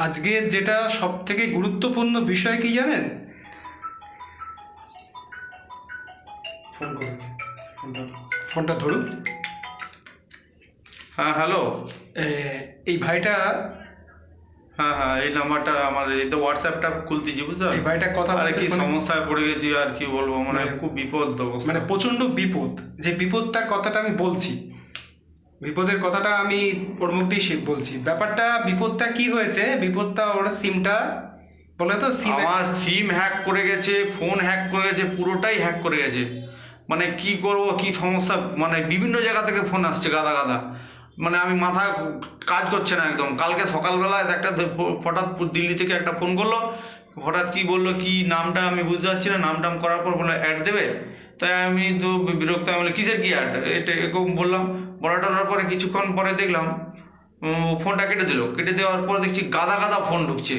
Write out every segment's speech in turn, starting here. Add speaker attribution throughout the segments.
Speaker 1: আজকে যেটা সব থেকে গুরুত্বপূর্ণ বিষয় কি জানেন? ফোন করুন ফোনটা ধরুন।
Speaker 2: হ্যাঁ হ্যালো।
Speaker 1: এ, এই ভাইটা
Speaker 2: হ্যাঁ হ্যাঁ এই নাম্বারটা আমার এই তো হোয়াটসঅ্যাপটা খুলতেছি বুঝতে
Speaker 1: এই ভাইটা কথা
Speaker 2: আর কি সমস্যায় পড়ে গেছি আর কি বলব মানে
Speaker 1: মানে-
Speaker 2: খুব বিপদ তো
Speaker 1: মানে প্রচণ্ড বিপদ। যে বিপদটার কথাটা আমি বলছি বিপদের কথাটা আমি ওর সে- বলছি। ব্যাপারটা, বিপদটা কি হয়েছে? বিপদটা ওর সিমটা, বলে তো সিম
Speaker 2: আমার সিম হ্যাক করে গেছে, ফোন হ্যাক করে গেছে, পুরোটাই হ্যাক করে গেছে। মানে কি করব, কি সমস্যা? মানে বিভিন্ন জায়গা থেকে ফোন আসছে গাদা গাদা। মানে আমি মাথা কাজ করছে না একদম। কালকে সকালবেলায় একটা হঠাৎ দিল্লি থেকে একটা ফোন করল। হঠাৎ কি বলল, কি নামটা আমি বুঝতে পারছি না। নাম টাম করার পর বলে অ্যাড দেবে? তাই আমি তো বিরক্ত, আমি বলি কিসের কি অ্যাড? এটা এরকম বললাম। বলা টলার পরে কিছুক্ষণ পরে দেখলাম ফোনটা কেটে দিল। কেটে দেওয়ার পর দেখছি গাদা গাদা ফোন ঢুকছে।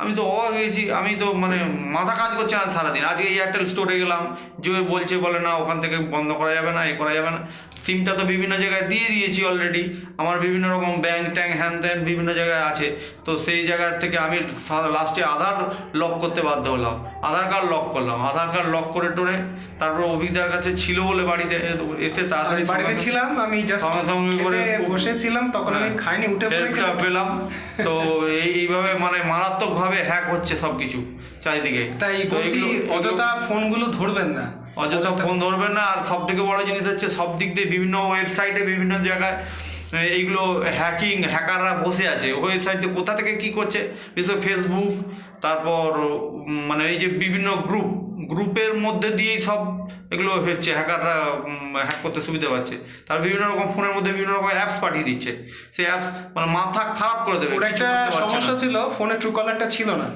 Speaker 2: আমি তো অবাক হয়েছি আমি তো মানে মাথা কাজ করছে না সারাদিন। আজকে এয়ারটেল স্টোরে গেলাম যে বলছে বলে না ওখান থেকে বন্ধ করা যাবে না এ করা যাবে না। সিমটা তো বিভিন্ন জায়গায় দিয়ে দিয়েছি অলরেডি আমার বিভিন্ন রকম ব্যাংক ট্যাঙ্ক হ্যান ত্যান বিভিন্ন জায়গায় আছে। তো সেই জায়গার থেকে আমি লাস্টে আধার লক করতে বাধ্য হলাম। আধার কার্ড লক করলাম। আধার কার্ড লক করে টোরে তারপর অভিজ্ঞতার কাছে ছিল বলে বাড়িতে এসে তাড়াতাড়ি
Speaker 1: বাড়িতে ছিলাম আমি
Speaker 2: সঙ্গে সঙ্গে করে
Speaker 1: বসেছিলাম তখন আমি
Speaker 2: হ্যাঁ।
Speaker 1: খাইনি উঠে
Speaker 2: পেলাম। তো এইভাবে মানে মারাত্মকভাবে হ্যাক হচ্ছে সব কিছু চারিদিকে।
Speaker 1: তাই বলছি অযথা ফোনগুলো ধরবেন না।
Speaker 2: অযথা ফোন ধরবেন না আর সব থেকে বড় জিনিস হচ্ছে সব দিক দিয়ে বিভিন্ন ওয়েবসাইটে বিভিন্ন জায়গায় এইগুলো হ্যাকিং হ্যাকাররা বসে আছে। ওয়েবসাইটে কোথা থেকে কি করছে? বিশেষ ফেসবুক তারপর মানে এই যে বিভিন্ন গ্রুপ গ্রুপের মধ্যে দিয়েই সব এগুলো হচ্ছে হ্যাকাররা হ্যাক করতে সুবিধা পাচ্ছে। তার বিভিন্ন রকম ফোনের মধ্যে বিভিন্ন রকম অ্যাপস পাঠিয়ে দিচ্ছে। সেই অ্যাপস মানে মাথা খারাপ করে দেবে কিছু
Speaker 1: একটা। সমস্যা ছিল ফোনে ট্রু কলারটা ছিল না।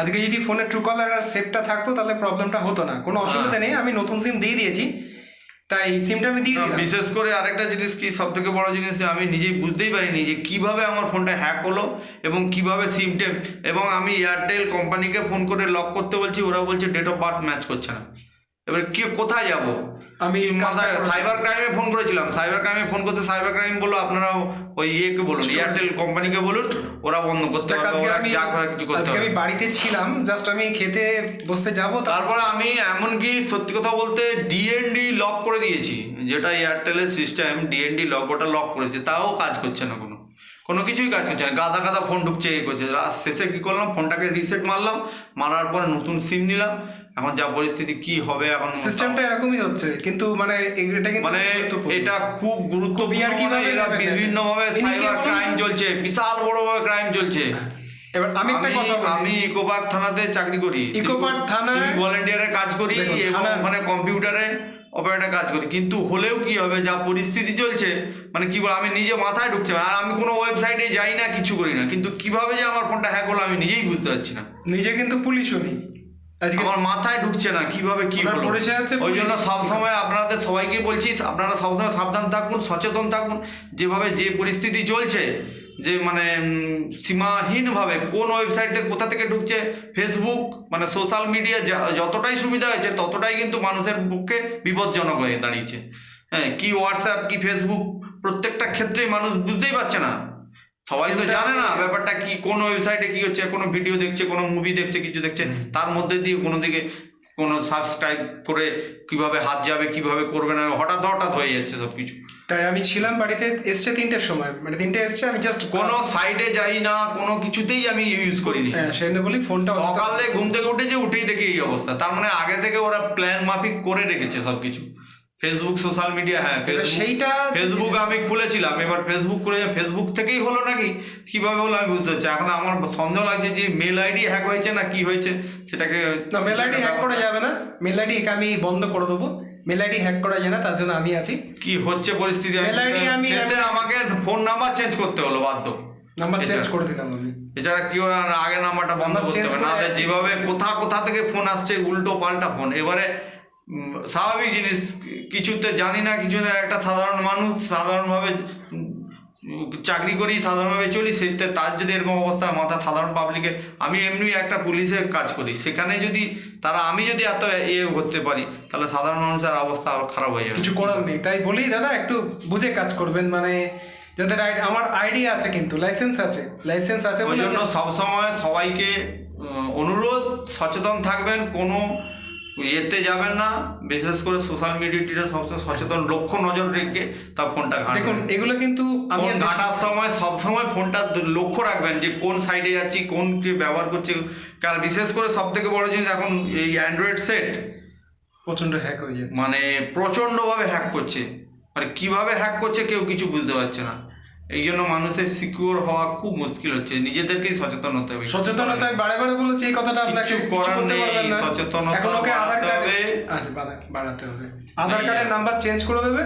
Speaker 1: আজকে যদি ফোনের ট্রু কলার আর সেভটা থাকতো তাহলে প্রবলেমটা হতো না। কোনো অসুবিধা নেই আমি নতুন সিম দিয়ে দিয়েছি তাই সিমটা আমি দিয়ে দিলাম।
Speaker 2: বিশেষ করে আরেকটা জিনিস কি সব থেকে বড় জিনিস আমি নিজেই বুঝতেই পারিনি যে কীভাবে আমার ফোনটা হ্যাক হলো এবং কীভাবে সিমটে এবং আমি এয়ারটেল কোম্পানিকে ফোন করে লক করতে বলছি ওরা বলছে ডেট অফ বার্থ ম্যাচ করছে না। এবার কি কোথায় যাব?
Speaker 1: আমি
Speaker 2: সাইবার ক্রাইমে ফোন করেছিলাম। সাইবার ক্রাইমে ফোন করতে সাইবার ক্রাইম বলল আপনারা ওই ইয়েকে বলুন এয়ারটেল কোম্পানিকে বলুন ওরা বন্ধ করতে পারবে
Speaker 1: আমি
Speaker 2: যা কিছু করতে
Speaker 1: আমি বাড়িতে ছিলাম জাস্ট আমি খেতে বসতে যাব
Speaker 2: তারপরে আমি এমনকি সত্যি কথা বলতে ডিএনডি লক করে দিয়েছি যেটা এয়ারটেলের সিস্টেম ডিএনডি লক ওটা লক করেছে তাও কাজ করছে না কোনো। কোনো কিছুই কাজ করছে না গাদা গাদা ফোন ঢুকছে এ করছে। শেষে কী করলাম ফোনটাকে রিসেট মারলাম মারার পরে নতুন সিম নিলাম এখন যা পরিস্থিতি কি হবে এখন
Speaker 1: সিস্টেমটা এরকমই হচ্ছে কিন্তু মানে এটা কিন্তু
Speaker 2: মানে এটা খুব গুরুত্বপূর্ণ
Speaker 1: আর কীভাবে
Speaker 2: মানে এরা বিভিন্ন ভাবে সাইবার ক্রাইম চলছে বিশাল বড় ভাবে ক্রাইম চলছে।
Speaker 1: এবার আমি একটা কথা
Speaker 2: আমি ইকোপার্ক থানাতে চাকরি করি।
Speaker 1: ইকোপার্ক থানায়-
Speaker 2: ভলেন্টিয়ারের কাজ করি এবং মানে কম্পিউটারে অপারেটর কাজ করি। কিন্তু হলেও কি হবে যা পরিস্থিতি চলছে মানে কি বল আমি নিজে মাথায় ঢুকছে আর আমি কোনো ওয়েবসাইটে যাই না কিছু করি না। কিন্তু কীভাবে যে আমার ফোনটা হ্যাক হলো আমি নিজেই বুঝতে পারছি না।
Speaker 1: নিজে কিন্তু পুলিশও নেই। আজকে
Speaker 2: আমার মাথায় ঢুকছে না কীভাবে কি হলো? ওই জন্য সবসময় আপনাদের সবাইকে বলছি আপনারা সবসময় সাবধান থাকুন সচেতন থাকুন। যেভাবে যে পরিস্থিতি চলছে যে মানে সীমাহীনভাবে কোন ওয়েবসাইটে কোথা থেকে ঢুকছে ফেসবুক মানে সোশ্যাল মিডিয়া যতটাই সুবিধা হয়েছে ততটাই কিন্তু মানুষের পক্ষে বিপজ্জনক হয়ে দাঁড়িয়েছে। হ্যাঁ কি হোয়াটসঅ্যাপ কি ফেসবুক প্রত্যেকটা ক্ষেত্রেই মানুষ বুঝতেই পারছে না। সবাই তো জানে না ব্যাপারটা কি কোন ওয়েবসাইটে কি হচ্ছে কোনো ভিডিও দেখছে কোনো মুভি দেখছে কিছু দেখছে। তার মধ্যে দিয়ে কোনো দিকে কোনো সাবস্ক্রাইব করে কীভাবে হাত যাবে কীভাবে করবে না হঠাৎ হঠাৎ হয়ে যাচ্ছে সব কিছু
Speaker 1: তাই আমি ছিলাম বাড়িতে এসছে তিনটের সময়। মানে তিনটে এসছে আমি জাস্ট
Speaker 2: কোনো সাইডে যাই না কোনো কিছুতেই আমি ইউজ করিনি।
Speaker 1: হ্যাঁ সেজন্য বলি ফোনটা
Speaker 2: সকালে ঘুম থেকে উঠেছে উঠেই দেখি এই অবস্থা। তার মানে আগে থেকে ওরা প্ল্যান মাফিক করে রেখেছে সব কিছু ফেসবুক সোশ্যাল মিডিয়া হ্যাঁ
Speaker 1: সেইটা
Speaker 2: ফেসবুক আমি খুলেছিলাম এবার ফেসবুক করে ফেসবুক থেকেই হলো নাকি? কীভাবে হলো আমি বুঝতে পারছি এখন আমার সন্দেহ লাগছে যে মেল আইডি হ্যাক হয়েছে না কি হয়েছে সেটাকে
Speaker 1: না মেল আইডি হ্যাক করা যাবে না। মেল আইডি আমি বন্ধ করে দেবো। মেল আইডি হ্যাক করা যায় না তার জন্য আমি আছি।
Speaker 2: কি হচ্ছে পরিস্থিতি?
Speaker 1: মেল আইডি আমি-
Speaker 2: আমাকে ফোন নাম্বার চেঞ্জ করতে হলো বাধ্য।
Speaker 1: নাম্বার চেঞ্জ করে দিলাম আমি।
Speaker 2: এছাড়া কি ওরা আগের নাম্বারটা বন্ধ করতে হবে নাহলে যেভাবে কোথা কোথা থেকে ফোন আসছে উল্টো পাল্টা ফোন এবারে স্বাভাবিক জিনিস। কিছুতে জানি না কিছুতে একটা সাধারণ মানুষ সাধারণভাবে চাকরি করি সাধারণভাবে চলি সেতে তার যদি এরকম অবস্থা মাথা সাধারণ পাবলিকে আমি এমনি একটা পুলিশের কাজ করি। সেখানে যদি তারা আমি যদি এত ইয়ে করতে পারি তাহলে সাধারণ মানুষের অবস্থা খারাপ হয়ে যাবে।
Speaker 1: কিছু করার নেই। তাই বলি দাদা একটু বুঝে কাজ করবেন। মানে যাদের আমার আইডি আছে কিন্তু লাইসেন্স আছে। লাইসেন্স আছে
Speaker 2: ওই জন্য সবসময় সবাইকে অনুরোধ সচেতন থাকবেন। কোনো ইয়েতে যাবেন না বিশেষ করে সোশ্যাল মিডিয়াটিতে সবসময় সচেতন লক্ষ্য নজর রেখে তার ফোনটা
Speaker 1: দেখুন এগুলো কিন্তু আমি
Speaker 2: ঘাঁটার সময় সবসময় ফোনটা লক্ষ্য রাখবেন যে কোন সাইডে যাচ্ছি কোন কি ব্যবহার করছি। কারণ বিশেষ করে সব থেকে বড় জিনিস এখন এই অ্যান্ড্রয়েড সেট
Speaker 1: প্রচণ্ড হ্যাক হয়ে যাচ্ছে।
Speaker 2: মানে প্রচণ্ডভাবে হ্যাক করছে। মানে কীভাবে হ্যাক করছে কেউ কিছু বুঝতে পারছে না। এই জন্য মানুষের সিকিউর হওয়া খুব মুশকিল হচ্ছে। নিজেদেরকেই সচেতন হতে হবে।
Speaker 1: সচেতনতা বারে বারে বলেছি এই কথাটা আপনাকে কিছু
Speaker 2: করার নেই, সচেতনতা
Speaker 1: আধার
Speaker 2: বাড়াতে হবে।
Speaker 1: আচ্ছা বাড়াতে হবে। আধার কার্ডের নাম্বার চেঞ্জ করে দেবে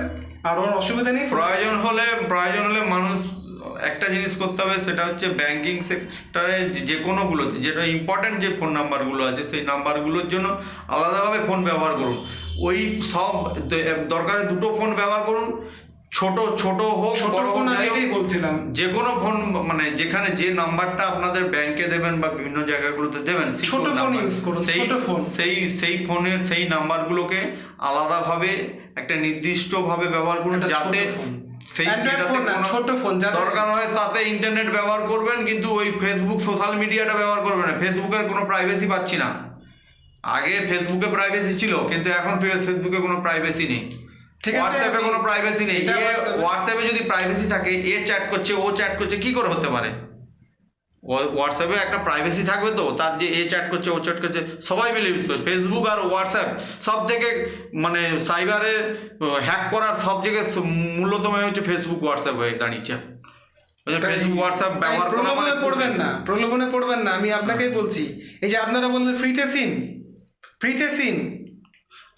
Speaker 1: আর ওর অসুবিধা নেই?
Speaker 2: প্রয়োজন হলে প্রয়োজন হলে মানুষ একটা জিনিস করতে হবে সেটা হচ্ছে ব্যাংকিং সেক্টরে যে কোনোগুলোতে যেটা ইম্পর্টেন্ট যে ফোন নাম্বারগুলো আছে সেই নাম্বারগুলোর জন্য আলাদাভাবে ফোন ব্যবহার করুন। ওই সব দরকারে দুটো ফোন ব্যবহার করুন ছোট ছোট হোক বড় হোক
Speaker 1: এটাই বলছিলাম।
Speaker 2: যে কোনো ফোন মানে যেখানে যে নাম্বারটা আপনাদের ব্যাংকে দেবেন বা বিভিন্ন জায়গাগুলোতে দেবেন
Speaker 1: ছোট ফোন use করুন,
Speaker 2: সেই
Speaker 1: ছোট ফোন।
Speaker 2: সেই সেই ফোনের সেই নাম্বারগুলোকে আলাদাভাবে একটা নির্দিষ্টভাবে ব্যবহার করুন যাতে সেই
Speaker 1: ছোট ফোন,
Speaker 2: দরকার হয় তাতে ইন্টারনেট ব্যবহার করবেন কিন্তু ওই ফেসবুক সোশ্যাল মিডিয়াটা ব্যবহার করবেন না। ফেসবুকের কোনো প্রাইভেসি পাচ্ছি না। আগে ফেসবুকে প্রাইভেসি ছিল কিন্তু এখন ফেসবুকে কোনো প্রাইভেসি নেই।
Speaker 1: ঠিক আছে,
Speaker 2: হোয়াটসঅ্যাপে কোনো প্রাইভেসি নেই। হোয়াটসঅ্যাপে যদি প্রাইভেসি থাকে এ চ্যাট করছে ও চ্যাট করছে কি করে হতে পারে? হোয়াটসঅ্যাপে একটা প্রাইভেসি থাকবে তো? তার যে এ চ্যাট করছে ও চ্যাট করছে সবাই মিলে ইউজ করে ফেসবুক আর হোয়াটসঅ্যাপ সব থেকে মানে সাইবারে হ্যাক করার সব থেকে মূল্যতম হচ্ছে ফেসবুক হোয়াটসঅ্যাপ হয়ে দাঁড়িয়েছে। ফেসবুক হোয়াটসঅ্যাপ ব্যবহার
Speaker 1: প্রলোভনে
Speaker 2: মানে
Speaker 1: পড়বেন না প্রলোভনে পড়বেন না। আমি আপনাকেই বলছি এই যে আপনারা বললেন ফ্রিতে সিম ফ্রিতে সিম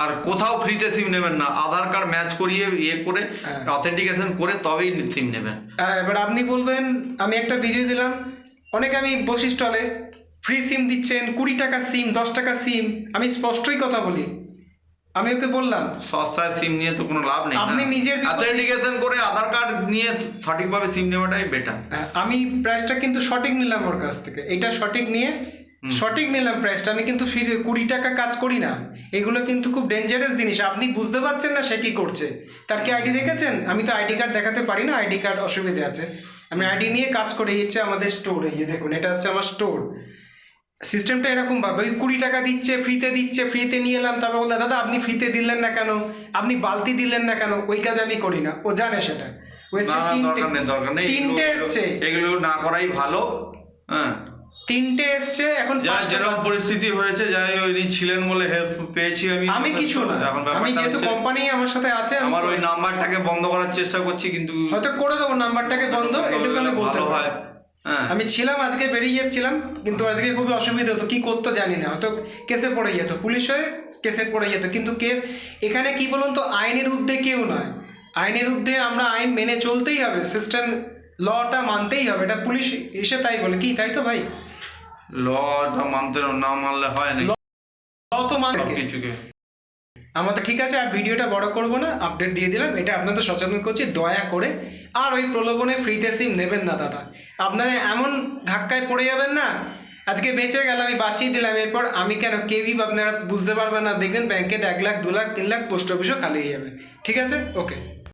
Speaker 2: আর কোথাও ফ্রিতে সিম নেবেন না। আধার কার্ড ম্যাচ করিয়ে ইয়ে করে
Speaker 1: হ্যাঁ।
Speaker 2: অথেন্টিকেশন করে তবেই সিম নেবেন।
Speaker 1: হ্যাঁ, এবার আপনি বলবেন আমি একটা ভিডিও দিলাম। অনেক আমি বসি স্টলে ফ্রি সিম দিচ্ছেন কুড়ি টাকা সিম দশ টাকা সিম আমি স্পষ্টই কথা বলি। আমি ওকে বললাম
Speaker 2: সস্তায় সিম নিয়ে তো কোনো লাভ নেই
Speaker 1: আপনি নিজের
Speaker 2: অথেন্টিকেশন করে আধার কার্ড নিয়ে সঠিকভাবে সিম নেওয়াটাই বেটার
Speaker 1: হ্যাঁ, আমি প্রাইসটা কিন্তু সঠিক নিলাম ওর কাছ থেকে। এটা সঠিক নিয়ে সঠিক নিলাম প্রাইসটা আমি কিন্তু ফিরে কুড়ি টাকা কাজ করি না। এগুলো কিন্তু খুব ডেঞ্জারাস জিনিস। আপনি বুঝতে পারছেন না সে কি করছে। তার কি আইডি দেখেছেন? আমি তো আইডি কার্ড দেখাতে পারি না। আইডি কার্ড অসুবিধে আছে। আমি আইডি নিয়ে কাজ করে। হচ্ছে আমাদের স্টোর এই দেখুন এটা হচ্ছে আমার স্টোর সিস্টেমটা এরকম ভাবে ওই কুড়ি টাকা দিচ্ছে ফ্রিতে দিচ্ছে ফ্রিতে নিয়ে এলাম। তারপর বললাম দাদা আপনি ফ্রিতে দিলেন না কেন? আপনি বালতি দিলেন না কেন? ওই কাজ আমি করি না। ও জানে সেটা। তিনটে- এসছে।
Speaker 2: এগুলো না করাই ভালো। হ্যাঁ।
Speaker 1: তিনটে এসছে এখন
Speaker 2: যেরকম পরিস্থিতি হয়েছে যাই উনি ছিলেন বলে হেল্প পেয়েছি আমি।
Speaker 1: আমি কিছু না।
Speaker 2: এখন
Speaker 1: আমি যেহেতু কোম্পানি আমার সাথে আছে
Speaker 2: আমার ওই নাম্বারটাকে বন্ধ করার চেষ্টা করছি কিন্তু
Speaker 1: হয়তো করে দেবো নাম্বারটাকে বন্ধ এটুকু আমি বলতে
Speaker 2: হয়। হ্যাঁ।
Speaker 1: আমি ছিলাম আজকে বেরিয়ে যাচ্ছিলাম কিন্তু আজকে খুবই অসুবিধা হতো কি করতো জানি না হয়তো কেসে পড়ে যেত পুলিশ হয়ে কেসে পড়ে যেত কিন্তু কে এখানে কি বলুন তো আইনের ঊর্ধ্বে কেউ নয়। আইনের ঊর্ধ্বে আমরা আইন মেনে চলতেই হবে সিস্টেম লটা মানতেই হবে এটা পুলিশ এসে তাই বলে। কি তাই তো ভাই?
Speaker 2: লটা মানতে না মানলে হয় না
Speaker 1: ল তো মানে
Speaker 2: কিছুকে
Speaker 1: আমাদের ঠিক আছে আর ভিডিওটা বড় করব না আপডেট দিয়ে দিলাম এটা আপনাদের সচেতন করছি দয়া করে। আর ওই প্রলোভনে ফ্রিতে সিম নেবেন না দাদা। আপনারা এমন ধাক্কায় পড়ে যাবেন না আজকে বেঁচে গেল আমি বাঁচিয়ে দিলাম এরপর আমি কেন কেউই আপনারা বুঝতে পারবেন না দেখবেন ব্যাংকের এক লাখ দু লাখ তিন লাখ পোস্ট অফিসও খালি হয়ে যাবে। ঠিক আছে? ওকে